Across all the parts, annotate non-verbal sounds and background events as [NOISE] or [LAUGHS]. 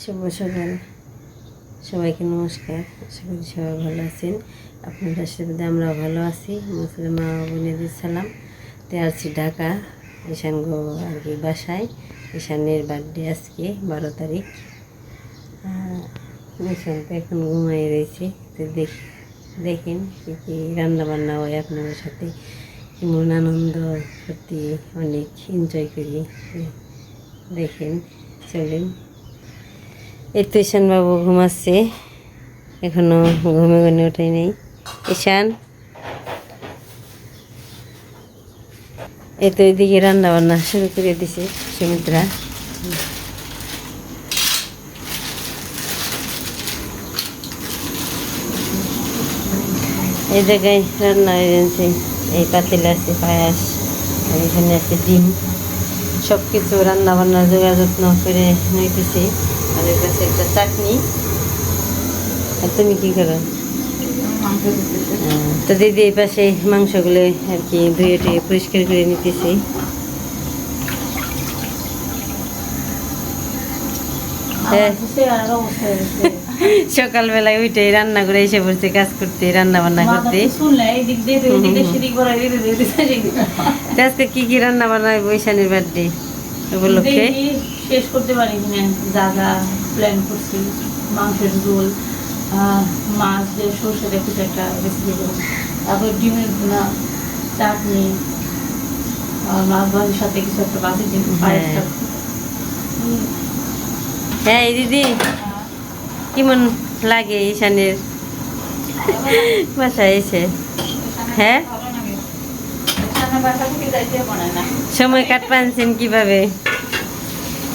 শুভ সকাল। সবাইকে নমস্কার। আশা করি সবাই ভালো আছেন। আপনার আশীর্বাদে আমরা ভালো আছি। মুসলিম মা বোনেদের সালাম। তে আসছি ঢাকা ঈশান গো আর কি বাসায়। ঈশানের বার্থডে আজকে, বারো তারিখ। ঈশান তো এখন ঘুমাই রয়েছে। তো দেখ দেখেন কী কী রান্না বান্না হয় আপনাদের সাথে। কেমন আনন্দ, সত্যি অনেক এনজয় করি। দেখেন, চলেন। এই তো ঈশান বাবু ঘুমাচ্ছে। এখনও ঘুমে ঘুমে ওঠাই নেই। ঈশান? এই তো এদিকে রান্না বান্না শুরু করে দিছে সুমিত্রা। এই জায়গায় রান্না হয়ে গেছে এই পাতিল আছে পায়াস এখানে আছে ডিম। সব কিছু রান্না বান্না যোগাযোগ যত্ন করে নিতেছি। আর এর কাছে একটা চাটনি। আর তুমি কি করো তো দিদি এই পাশে মাংসগুলো আর কি ধুয়ে টুয়ে পরিষ্কার করে নিতেছি। হ্যাঁ। সকালবেলায় উঠে রান্না করে এসে পড়ছে কাজ করতে রান্না বান্না করতে। আজকে কি কি রান্না বান্না বৈশানীর বার্থডে উপলক্ষে? শেষ করতে পারি যা যা প্ল্যান করছি মাংসের ঝোল মাছ দিয়ে সর্ষে কিছু একটা রেসিপি করব। তারপর ডিমের ভুনা চাটনি মাছ ভাজির সাথে কিছু একটা বাসি ডিম পায়েসটা। হুম, হ্যাঁ দিদি কেমন লাগে ঈশানের? বাসায় এসে। হ্যাঁ? বাসা সময় কাট পানছেন কীভাবে?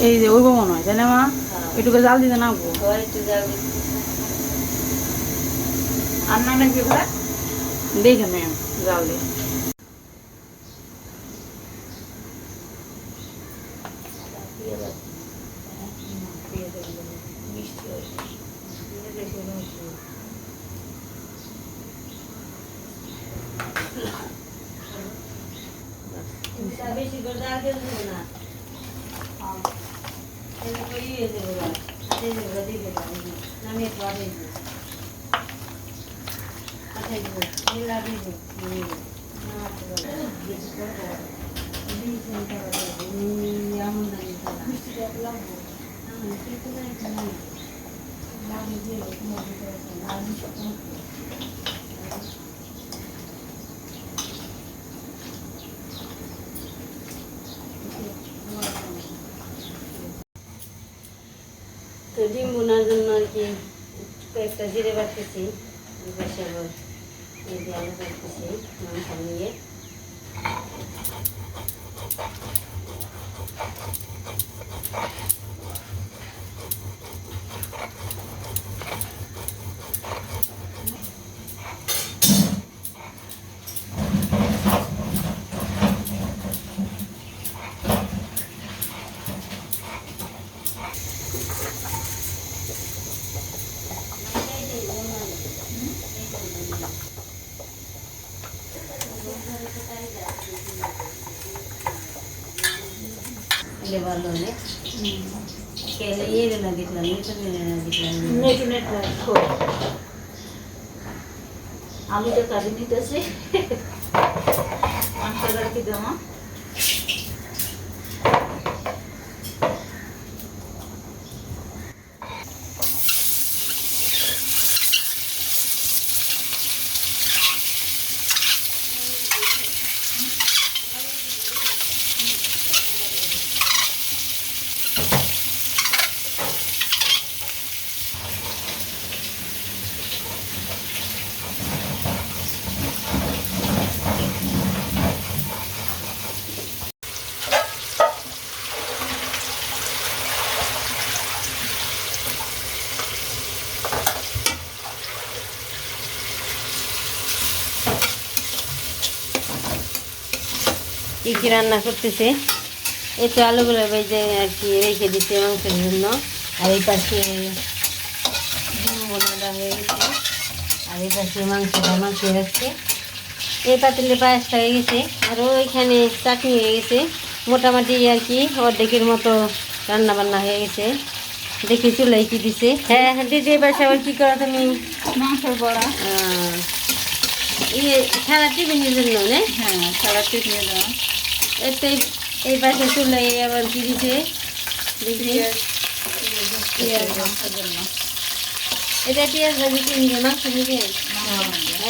এই যে ওইব মনে হয় না মা? এটুকু জাল দিতে না গো। হয় আর না নাকি দেখে ম্যাম জাল দিই বেশি করে জাল দিয়ে দেবো না। করে ইয়ে দেবো দেবো দিয়ে দেবো নামিয়ে পাঠিয়ে দেবো পাঠিয়ে দেবো এগুলা দেবো নামাতে পারব বেশি করব বেশি করব আমদানি করা মিষ্টি লাগবো আমি কিছু নাই লাগবে দিয়ে তোমার ভিতরে আর বোনার জন্য আর কি কয়েকটা জিরে বাড়তেছি মাংস নিয়ে। না দেখলাম নেট নেট আলুটা কাটি নিতেছি মাংসটা কি দেবো কী রান্না করতেছে? এই তো আলুগুলো ভেজে আর কি রেখে দিচ্ছে মাংসের জন্য। আর এই পাশে ডিম বোনাটা হয়ে গেছে। আর এই পাশে মাংসটা মাংস রাখছে। এই পাতিলে পায়েসটা হয়ে গেছে। আর ওইখানে চাটনি হয়ে গেছে। মোটামুটি আর কি অর্ধেকের মতো রান্না বান্না হয়ে গেছে। দেখি চুলাই কি দিছে। হ্যাঁ হ্যাঁ দিদি এবার আবার কি করো তুমি? মাংসের বড়া। ইয়ে সারা টিফিনের জন্য না? হ্যাঁ সারা টিফিনে দেওয়া। এই তো এই- পাশে চুলাই আবার কি দিছে? এটা পেঁয়াজ ভাজি কিনবে মাংস নিবে?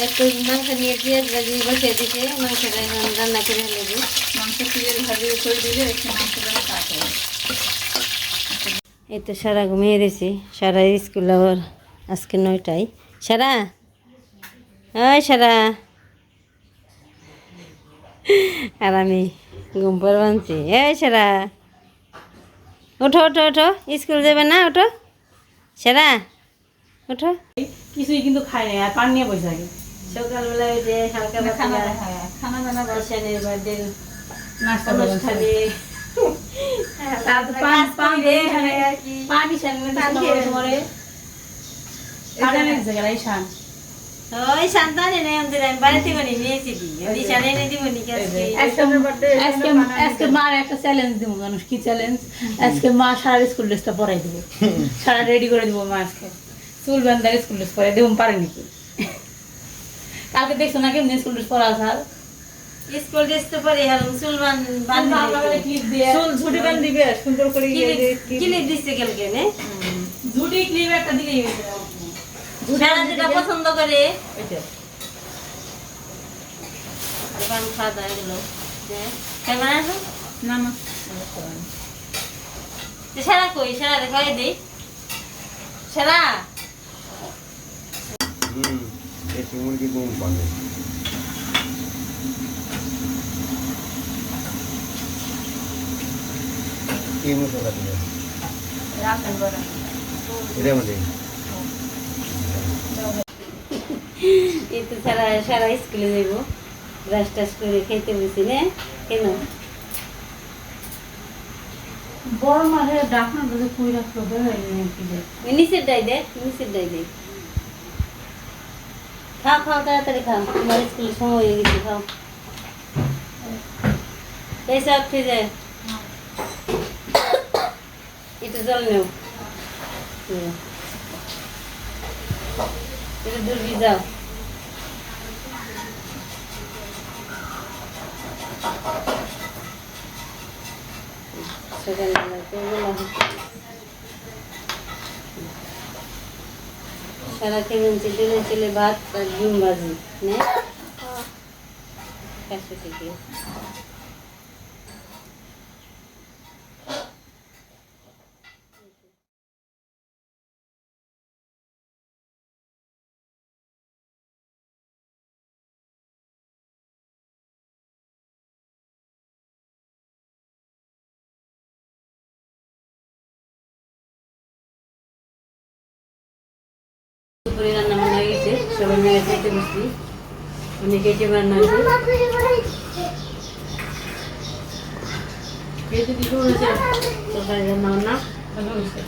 একটু মাংস নিয়ে পেঁয়াজ ভাজি বসিয়ে দিছে। মাংসটা রান্না করে নেবে মাংস পেঁয়াজ ভাজি করে দিলে একটু মাংস দেওয়া কাটে। এই তো সারা ঘুমিয়ে দিয়েছি সারা স্কুল আবার আজকে নয়টায়। সারা? ওই সারা। আর আমি ঘুম পর বানছি। এই সারা। ওঠো ওঠো ওঠো স্কুল যাবে না ওঠো সারা। ওঠো কিছুই কিন্তু খায় না আর পান নিয়ে বসে থাকে। সকালবেলা ওই যে হালকা খানা হ্যাঁ, খানা দানা রসায়নের বার্থডে নাস্তা এখানে পানি সামনে মরে কাটানে জায়গা ঈশান ওই সন্তানে নেই আমাদের আমি বাড়িতে বানি নিয়েছি দি ওই সানে এনে দিব নি আজকে? আজকে মার একটা চ্যালেঞ্জ দিব মানুষ কি চ্যালেঞ্জ আজকে মা সারা স্কুল ড্রেসটা পরাই দিব। [LAUGHS] সারা রেডি করে দিব মা আজকে। চুল বান্ধার স্কুল ড্রেস পরাই দেবো পারে নাকি? [LAUGHS] কালকে দেখছ না কেমনি স্কুল ড্রেস পরা আসার স্কুল ড্রেস তো পরে হারুম চুল বান দিয়ে। চুল ঝুটি বান দিবে সুন্দর করে কিনে দিচ্ছে কালকে ঝুটি ক্লিপ একটা দিলেই সারা যেটা পছন্দ করে। পান খাওয়া দাওয়া এগুলো কেমন আছো? না না। তো কই? সারা দেখাই দিই সারা? হুম দেশি মুরগি ঘুম পাবে। কি মশলা দিবে রাখেন বড় এটার মধ্যে। এই তো সারা সারা স্কুলে যাইব। ব্রাশ টাশ করে খেতে বসি না কেন? বড় মাঠে ডাকনা যদি কুই রাখল বেরোয় কি যে নিচের ডাই দে নিচের ডাই দে খাও খাও তাড়াতাড়ি খাও। তোমার স্কুলের সময় হয়ে গেছে খাও। এই সব একটু জল নেও। হুম। একটু দূর যাও সকালবেলা তো বেলা হচ্ছে। সারা কেমন চিলে চিলে ভাত আর ডিম ভাজি নে কাছে থেকে সবাই মিলে খেতে বসছি। অনেক কেটে রান্না হয়েছে এই তো কিছু হয়েছে তরকারি রান্না বান্না ভালো হয়েছে।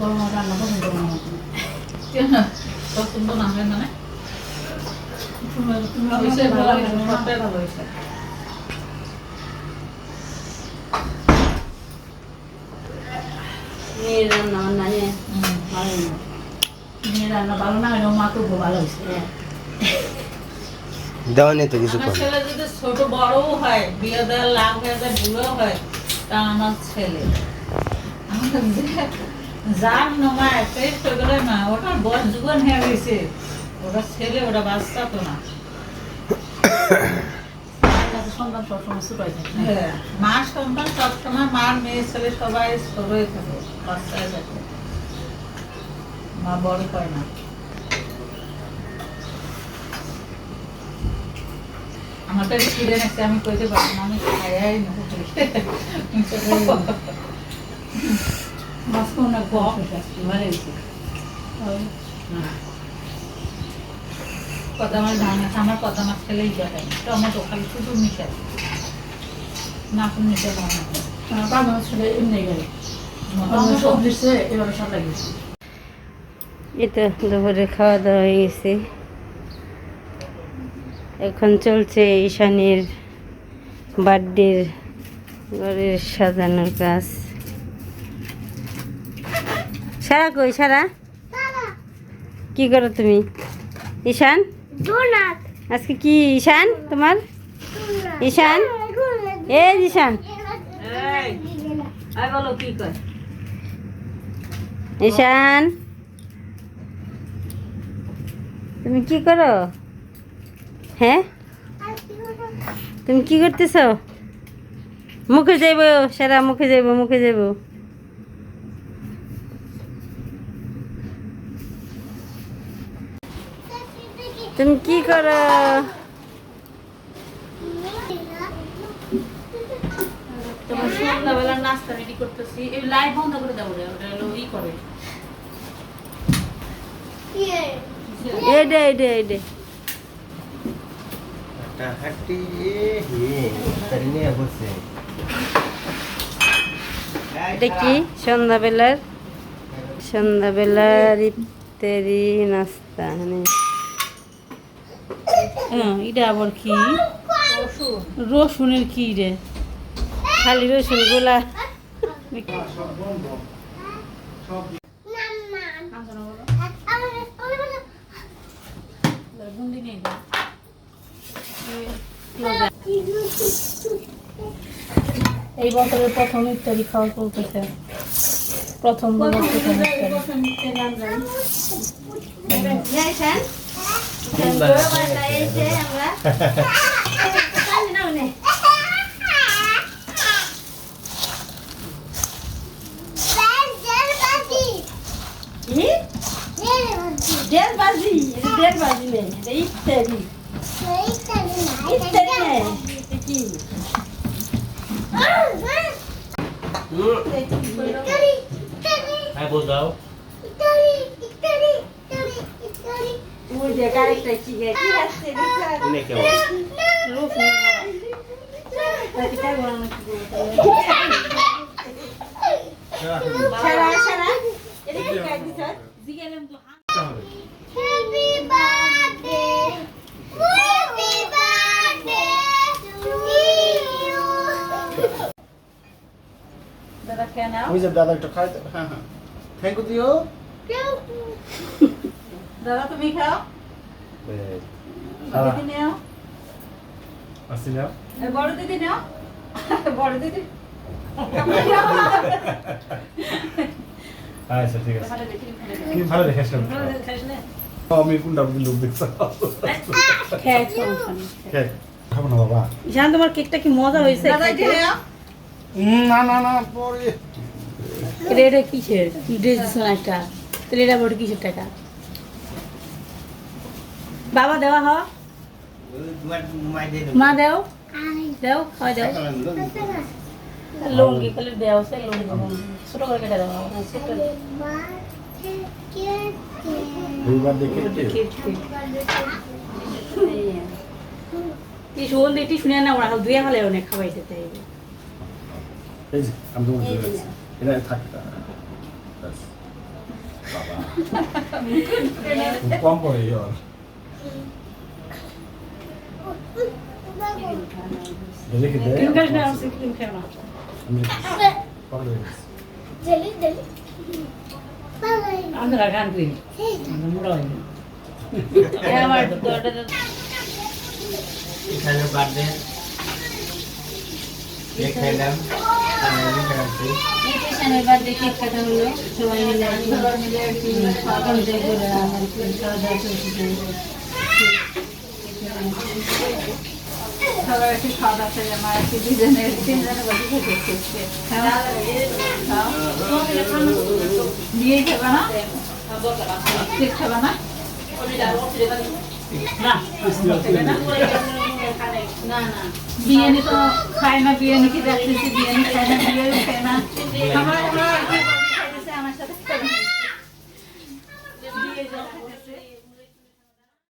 বড় রান্না পছন্দ পছন্দ না হয় মানে ভালো হয়েছে মেয়ের রান্না বান্না ভালো মেয়ে রান্না ভালো না হলেও মা তো ভালো হয়েছে। দেওয়া নেই তো কিছু ছেলে যদি ছোট বড়ও হয় বিয়ে দেওয়ার লাভ হয়ে যায় বুড়ো হয় তা আমার ছেলে। যার নমায় টেস্ট হয়ে না ওটা বয়স জীবন হয়ে গেছে। ওটা ছেলে ওটা বাচ্চা তো না। সন্তান সবসময় ছোট হয়ে থাকে। হ্যাঁ। মার সন্তান সবসময় মার মেয়ে ছেলে সবাই ছোট হয়ে থাকে বাচ্চায় থাকে। মা বড় হয় না। আমার এক্সপিরিয়েন্স আছে আমি কইতে পারি না আমি খাইয়াই না মাছ কোন গপ ভালো হয়েছে। কদা মাছ ধান আছে আমার কদা মাছ খেলেই টমেটো খালি শুধু মিশে। না কোনো কদা মাছ খেলে এমনি গেলে। সবজি সে এভাবে সব লাগিয়েছে। তো দুপুরে খাওয়া দাওয়া হয়ে গেছে এখন চলছে ঈশানের বার্থডের ঘরের সাজানোর কাজ। সারা কই সারা? কি করো তুমি? ঈশান? আজকে কি ঈশান তোমার? ঈশান? এ ঈশান। বলো কি কর ঈশান? তুমি কি করো? হ্যাঁ? তুমি কি করতেছ? মুখে যাইব সারা মুখে যাইব মুখে যাইব। তুমি কি করো? সন্ধ্যাবেলা নাস্তা রেডি করতেছি। এই লাইট বন্ধ করে দেবো রে ওটা হলো ই করে। এডে এডে এডে হাঁটি এটা কি? সন্ধ্যাবেলার সন্ধ্যাবেলার ইত্যাদি নাস্তা মানে হ্যাঁ এটা আবার কি? রসুনের কি রে? খালি রসুন গোলা গুন্ডি নেই এই বছরের প্রথম ইত্যাদি খাওয়া চলতেছে। প্রথম বছর [LAUGHS] প্রথম ইত্যাদি দেড় দেড় বাজি নেই এটা ইত্যাদি ইত্যাদি নেই কি? হ্যাঁ ওই যে আরেকটা কি গে? কি সারা সারা এটা কি কাজ দিছ জিগেলাম তো। [LAUGHS] [LAUGHS] [LAUGHS] খেয়ে নাও ওই যে দাদা একটু খাই দাও। হ্যাঁ হ্যাঁ থ্যাংক ইউ দিও দাদা তুমি খাও দিদি নাও আসি না বড় দিদি নাও বড় দিদি আচ্ছা ঠিক আছে। কি ভালো দেখাস না? আমি কোনটা লোক দেখছ খাব না বাবা। তোমার কেকটা কি মজা হয়েছে? না না না পরে। এটা এটা কিসের? ড্রেস না একটা? তাহলে এটা বড় কিসের টাকা? বাবা দেওয়া হ মা দেও। দেও খাওয়া দেও। লঙ্গি কালে দেও সে লঙ্গি ছোট করে কেটে দেওয়া ছোট দিয়ে না ওরা দুয়ে হালে অনেক খাওয়াইতে তাই। এই যে আমি তোমাকে দিয়ে দিচ্ছি এটা থাক কম পড়ে ইয়র দেখে দে. আমরা গান করি আমরা আমার এখানে বার্থডে কেক খাইলাম আমি খাইছি নিউট্রিশনের বাদে কেক কাটা হলো সবাই মিলে আর কি সবাই মিলে আর কি এনজয় করে আমার খাওয়া দাওয়া চলছে সবার একটু খাওয়া দাওয়া করে আমার একটু দুজনের তিনজনের বাড়ি থেকে এসেছে বিয়ে খাবে না কেক খাবে না না খাবে না? না না বিরিয়ানি তো খায় না বিরিয়ানি কি রাখতেছি বিরিয়ানি খায় না বিরিয়ানি খায় না আমার আমার সাথে